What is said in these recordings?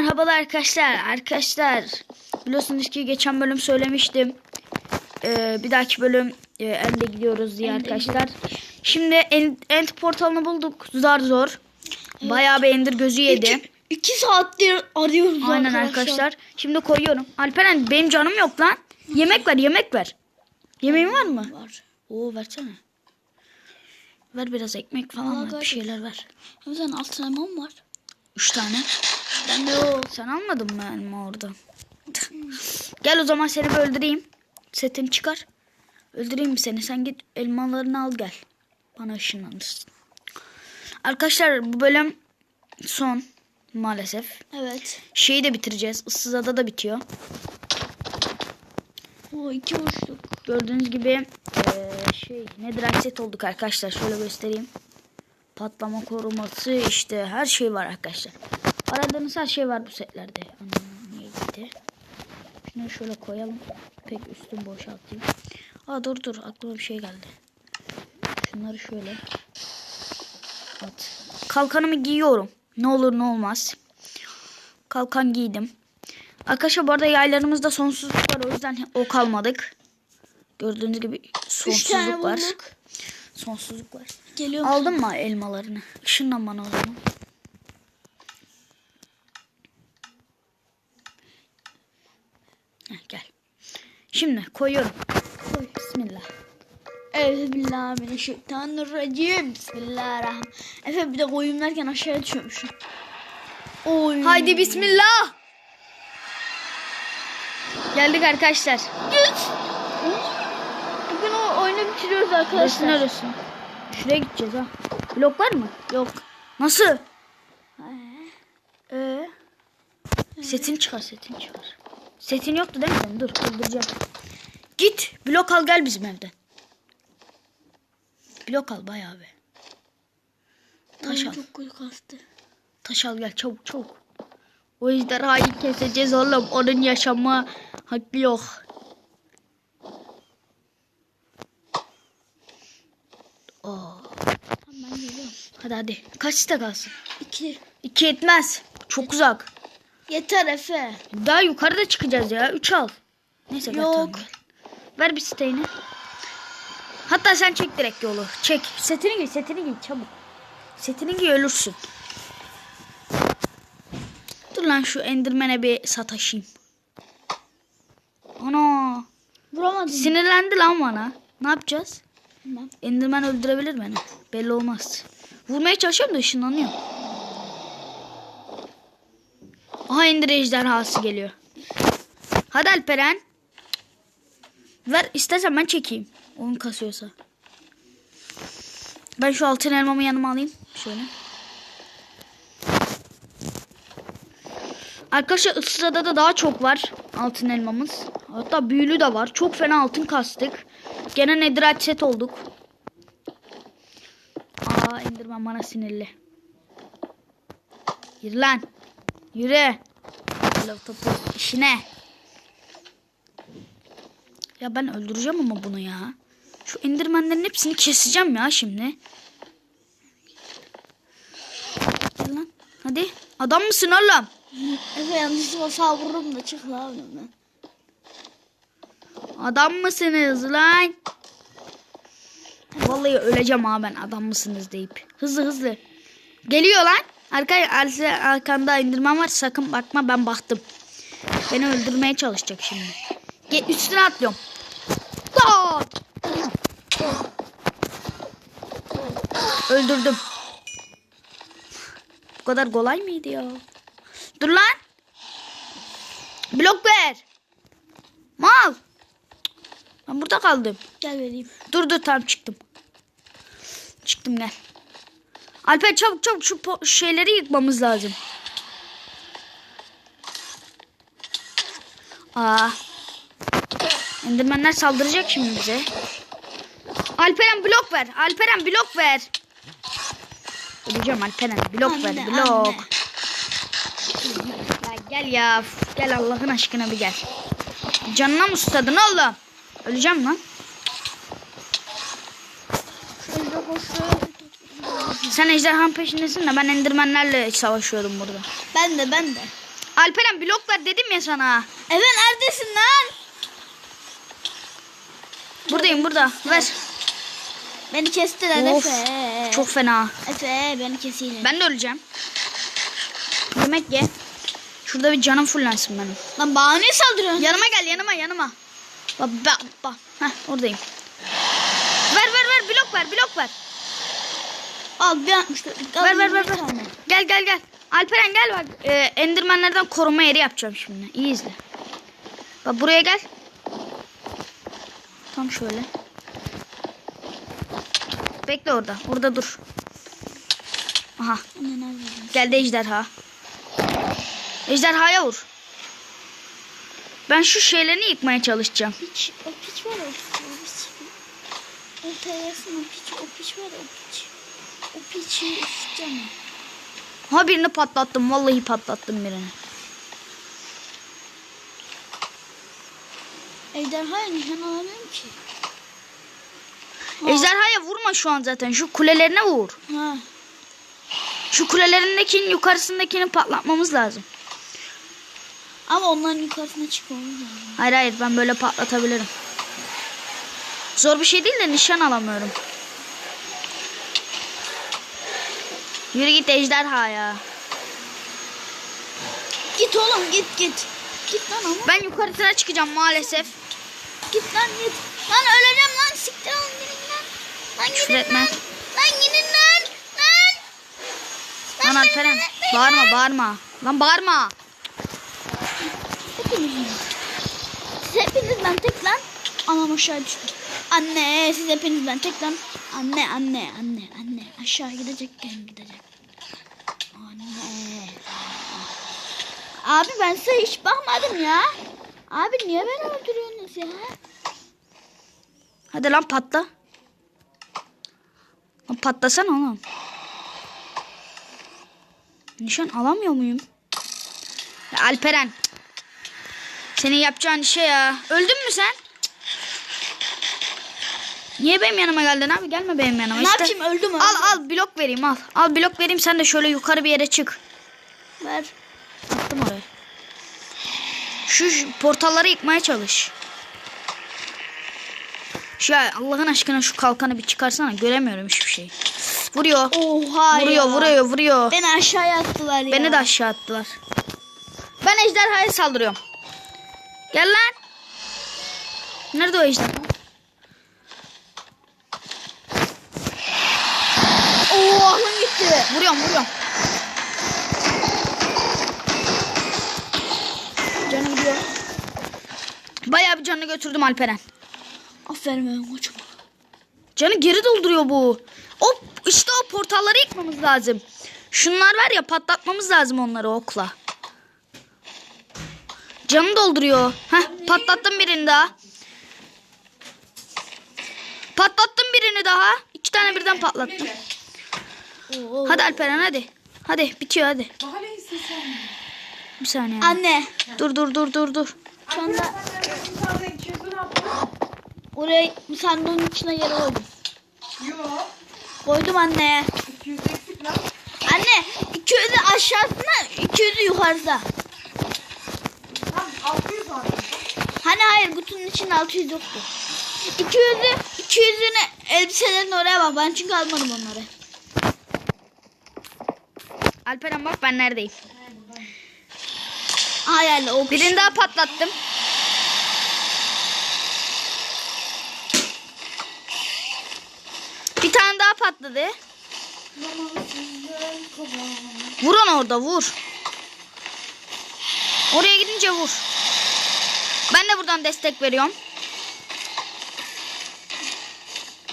Merhabalar arkadaşlar. Arkadaşlar biliyorsunuz ki geçen bölüm söylemiştim. Ee, bir dahaki bölüm e, End'e gidiyoruz diye arkadaşlar. Şimdi End, End portalını bulduk. Zar zor. Bayağı bir Ender gözü yedi. İki, iki saattir arıyoruz Aynen arkadaşlar. arkadaşlar. Şimdi koyuyorum. Alperen benim canım yok lan. Yemek ver yemek ver. Yemeğin var mı? Var. Oo versene. Ver biraz ekmek falan Aa, ver. Bir şeyler ver. Hem sen altın elmam var. Üç tane. Ben de o. Sen almadın mı elma orada? Gel o zaman seni bir öldüreyim. Setini çıkar. Öldüreyim seni? Sen git elmalarını al gel. Bana ışınlanırsın. Arkadaşlar bu bölüm son maalesef. Evet. Şeyi de bitireceğiz. Issız ada da bitiyor. O iki boşluk. Gördüğünüz gibi eee, şey nedir set olduk arkadaşlar. Şöyle göstereyim. Patlama koruması işte her şey var arkadaşlar. Aradığınız her şey var bu setlerde. Anam niye gitti? Şunu şöyle koyalım. Pek üstüm boşaltayım. Aa dur dur aklıma bir şey geldi. Şunları şöyle at. Kalkanımı giyiyorum. Ne olur ne olmaz. Kalkan giydim. Arkadaşlar bu arada yaylarımızda sonsuzluk var. O yüzden ok almadık. Gördüğünüz gibi sonsuzluk var. Sonsuzluk var. Geliyor? Aldın mı elmalarını? Işınlan bana o zaman. Heh, gel. Şimdi koyuyorum. Koy. Bismillah. Euzubillahimineşşeytanirracim. Bismillahirrahmanirrahim. Efe bir de koyun derken aşağıya düşüyormuşum. Oy. Haydi bismillah. Geldik arkadaşlar. Git. Bugün o oyunu bitiriyoruz arkadaşlar. neresi? Şuraya gideceğiz ha. Blok var mı? Yok. Nasıl? Ee? Setin çıkar setin çıkar. Setin yoktu değil mi senin? Dur öldüreceğim. Git blok al gel bizim evden. Blok al bayağı be. Taş al. çok kötü kastı. Taş al gel çabuk çabuk. O ejderhayı keseceğiz oğlum. Onun yaşama hakkı yok. Oo. Tamam ben geliyorum. Hadi hadi. Kaçta kalsın? İki. İki etmez. Çok uzak. Yeter Efe. Daha yukarıda çıkacağız ya. Üç al. Neyse Yok. tamam. Ver bir siteğini. Hatta sen çek direkt yolu. Çek. Setini giy setini giy çabuk. Setini giy ölürsün. Dur lan şu endirmene bir sataşayım. Ana. Vuramadım. Sinirlendi lan bana. Ne yapacağız? Tamam. Enderman öldürebilir beni. Belli olmaz. Vurmaya çalışıyorum da ışınlanıyor. Aha Ender ejderhası geliyor. Hadi Alperen. Ver istersen ben çekeyim. Oyun kasıyorsa. Ben şu altın elmamı yanıma alayım. Şöyle. Arkadaşlar ıssızada da daha çok var altın elmamız. Hatta büyülü de var. Çok fena altın kastık. Gene nedirat set olduk. Aa Enderman bana sinirli. Yürü lan. Yürü. Love topu işine. Ya ben öldüreceğim ama bunu ya. Şu endirmenlerin hepsini keseceğim ya şimdi. Gel lan. Hadi. Adam mısın oğlum? Efe yanlışlıkla sağ vururum da çık la önümden. Adam mısınız lan? Vallahi öleceğim ha ben adam mısınız deyip. Hızlı hızlı. Geliyor lan. Arka, arka- arkanda indirmem var. Sakın bakma ben baktım. Beni öldürmeye çalışacak şimdi. Gel üstüne atlıyorum. Tak! Öldürdüm. Bu kadar kolay mıydı ya? Dur lan. Blok ver. Mal. Ben burada kaldım. Gel vereyim. Dur dur tamam çıktım. Çıktım gel. Alper çabuk çabuk şu şeyleri yıkmamız lazım. Aa. Endermenler saldıracak şimdi bize. Alperen blok ver. Alperen blok ver. Öleceğim Alperen. Blok Anne, ver blok. anne. Ya gel ya. Gel Allah'ın aşkına bir gel. Canına mı susadın oğlum? Öleceğim lan. Sen ejderhanın peşindesin de ben endirmenlerle savaşıyordum burada. Ben de ben de. Alperen blok ver dedim ya sana. Efe neredesin lan? Buradayım burada. Ver. Beni kestiler Of, Efe. Çok fena. Efe beni kesiyle. Ben de öleceğim. Yemek ye. Şurada bir canım fullensin benim. Lan bana niye saldırıyorsun? Yanıma gel yanıma yanıma. Bak bak bak. Heh oradayım. Ver ver ver blok ver blok ver. Al bir atmıştı. Ver ver ver ver. Gel gel gel. Alperen gel bak. Ee, endirmenlerden koruma yeri yapacağım şimdi. İyi izle. Bak buraya gel. Tam şöyle. Bekle orada. Orada dur. Aha. Geldi ejderha. Ejderhaya vur. Ben şu şeylerini yıkmaya çalışacağım. Piç, o piç var o piç. O piç, o piç var o piç. O piçi isteyeceğim. Ha birini patlattım. Vallahi patlattım birini. Ejderhaya nişan alamıyorum ki. Ejderhaya vurma şu an zaten. Şu kulelerine vur. Ha. Şu kulelerindekinin yukarısındakini patlatmamız lazım. Ama onların yukarısına çıkmamız lazım. Hayır hayır ben böyle patlatabilirim. Zor bir şey değil de nişan alamıyorum. Yürü git ejderha ya. Git oğlum git git. Git lan ama. Ben yukarısına çıkacağım maalesef. Git lan git. Lan öleceğim lan siktir lan gidin lan. Lan gidin etme. lan. Lan gidin lan. Lan. Lan Alperen bağırma bağırma. Lan bağırma. Hepiniz mi? Siz tek lan. Anam aşağı düştü. Anne siz hepiniz ben tek lan. Anne anne anne anne. Aşağı gidecekken gidecek. Anne. Abi ben size hiç bakmadım ya. Abi niye beni öldürüyorsunuz ya? Hadi lan patla. Lan patlasana oğlum. Nişan alamıyor muyum? Ya Alperen. Senin yapacağın şey ya. Öldün mü sen? Niye benim yanıma geldin abi? Gelme benim yanıma. Ne İşte- yapayım öldüm öldüm. Al al blok vereyim al. Al blok vereyim sen de şöyle yukarı bir yere çık. Ver. Attım oraya. Şu, portalları yıkmaya çalış. Şu Allah'ın aşkına şu kalkanı bir çıkarsana. Göremiyorum hiçbir şey. Vuruyor. Oha vuruyor, ya. vuruyor, vuruyor. Beni aşağıya attılar ya. Beni de aşağı attılar. Ben ejderhaya saldırıyorum. Gel lan. Nerede o ejderha? Aklım gitti. Vuruyorum, vuruyorum. Canını götürdüm Alperen. Aferin benim koçum. Canı geri dolduruyor bu. O işte o portalları yıkmamız lazım. Şunlar var ya patlatmamız lazım onları okla. Canı dolduruyor. Heh patlattım birini daha. Patlattım birini daha. İki tane birden patlattım. Hadi Alperen hadi. Hadi bitiyor hadi. Bir saniye. Anne. Dur dur dur dur dur. Şu anda Sen de 200 lira yaptın. Oraya sandığın içine yer koydum. Yok. Koydum anne. 200 eksik lan. Anne 200'ü aşağısında 200'ü yukarıda. Tam 600 var. Hani hayır kutunun içinde 600 yoktu. 200'ü 200'ünü elbiselerin oraya bak. Ben çünkü almadım onları. Alperen bak ben neredeyim. Hayal o Birini daha patlattım. Bir tane daha patladı. Vur onu orada vur. Oraya gidince vur. Ben de buradan destek veriyorum.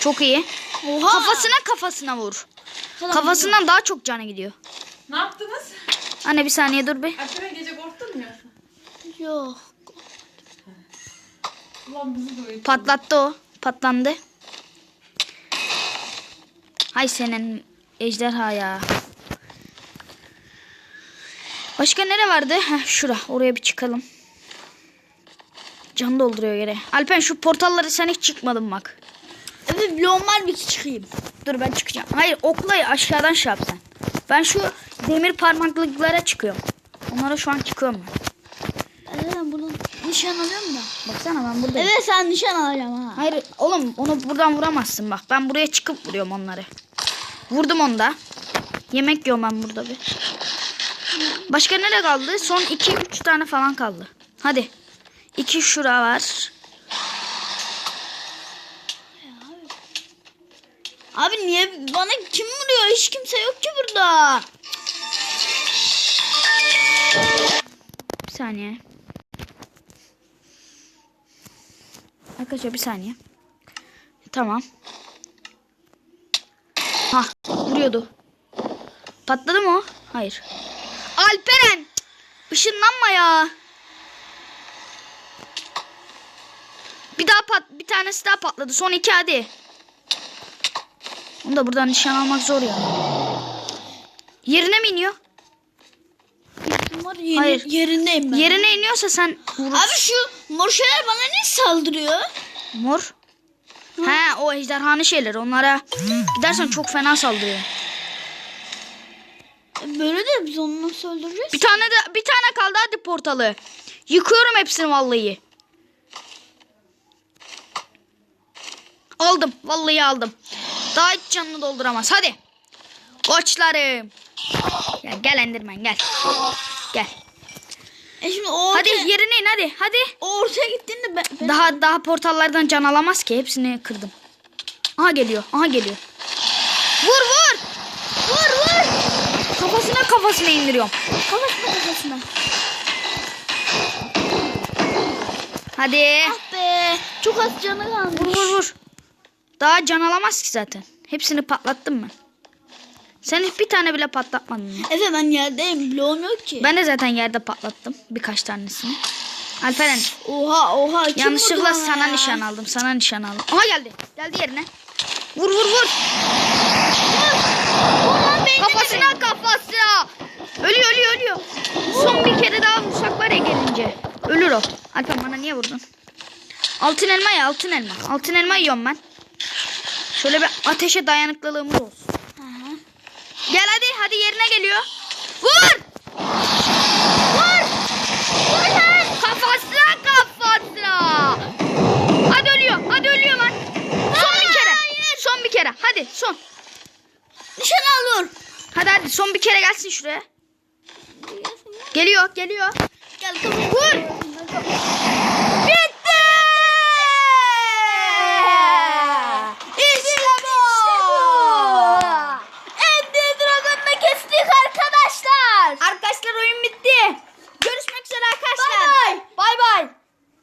Çok iyi. Oha. Kafasına kafasına vur. Tamam, Kafasından daha çok canı gidiyor. Ne yaptınız? Anne bir saniye dur bir. Alperen gece korktun mu ya? Yok. Ulan bizi de. Patlattı o. Patlandı. Hay senin ejderha ya. Başka nere vardı? Heh, şura. Oraya bir çıkalım. Can dolduruyor yere. Alpen şu portalları sen hiç çıkmadın bak. Evet var bir çıkayım. Dur ben çıkacağım. Hayır okla aşağıdan şey yap sen. Ben şu demir parmaklıklara çıkıyorum. Onlara şu an çıkıyorum ben. Evet ben bunu nişan alıyorum da. Baksana ben buradayım. Evet sen nişan alacağım ha. Hayır oğlum onu buradan vuramazsın bak. Ben buraya çıkıp vuruyorum onları. Vurdum onu da. Yemek yiyorum ben burada bir. Başka nereye kaldı? Son 2-3 tane falan kaldı. Hadi. 2 şura var. Abi niye bana kim vuruyor? Hiç kimse yok ki burada. Bir saniye. Arkadaşlar bir saniye. Tamam. Ha vuruyordu. Patladı mı o? Hayır. Alperen! Işınlanma ya. Bir daha pat bir tanesi daha patladı. Son iki hadi. Onu da buradan nişan almak zor ya. Yerine mi iniyor? Var yeri- Hayır. yerindeyim ben. Yerine iniyorsa sen vurursun. Abi şu mor şeyler bana ne saldırıyor? Mor. He o ejderhanı şeyler onlara gidersen çok fena saldırıyor. Böyle de biz onu nasıl öldüreceğiz? Bir tane de bir tane kaldı hadi portalı. Yıkıyorum hepsini vallahi. Aldım vallahi aldım. Daha hiç canını dolduramaz hadi. Koçlarım. Ya gel Enderman gel. Gel. E şimdi o Hadi yerine in hadi hadi. ortaya gittiğinde ben, ben- Daha daha portallardan can alamaz ki hepsini kırdım. Aha geliyor. Aha geliyor. Vur vur. Vur vur. Kafasına kafasına indiriyorum. kafasına kafasına. Hadi. Ah be çok az canı kalmış. Vur vur vur. Daha can alamaz ki zaten. Hepsini patlattım ben. Sen hiç bir tane bile patlatmadın ya. Efe ben yerdeyim bloğum yok ki. Ben de zaten yerde patlattım birkaç tanesini. Alperen Oha oha kim vurdu yanlışlıkla bana sana ya? nişan aldım. Sana nişan aldım. Aha geldi. Geldi yerine. Vur vur vur. Kafasına kafasına. Ölüyor ölüyor ölüyor. Son bir kere daha vursak var ya gelince. Ölür o. Alper bana niye vurdun? Altın elma ya altın elma. Altın elma yiyorum ben. Şöyle bir ateşe dayanıklılığımız olsun. Gel hadi hadi yerine geliyor. Vur! Vur! Vur! Kafasına kafasına. Hadi ölüyor. Hadi ölüyor lan. Son bir kere. Son bir kere. Hadi son. Nişan alıyor. Hadi hadi son bir kere gelsin şuraya. Geliyor geliyor. Gel kafayı. Vur!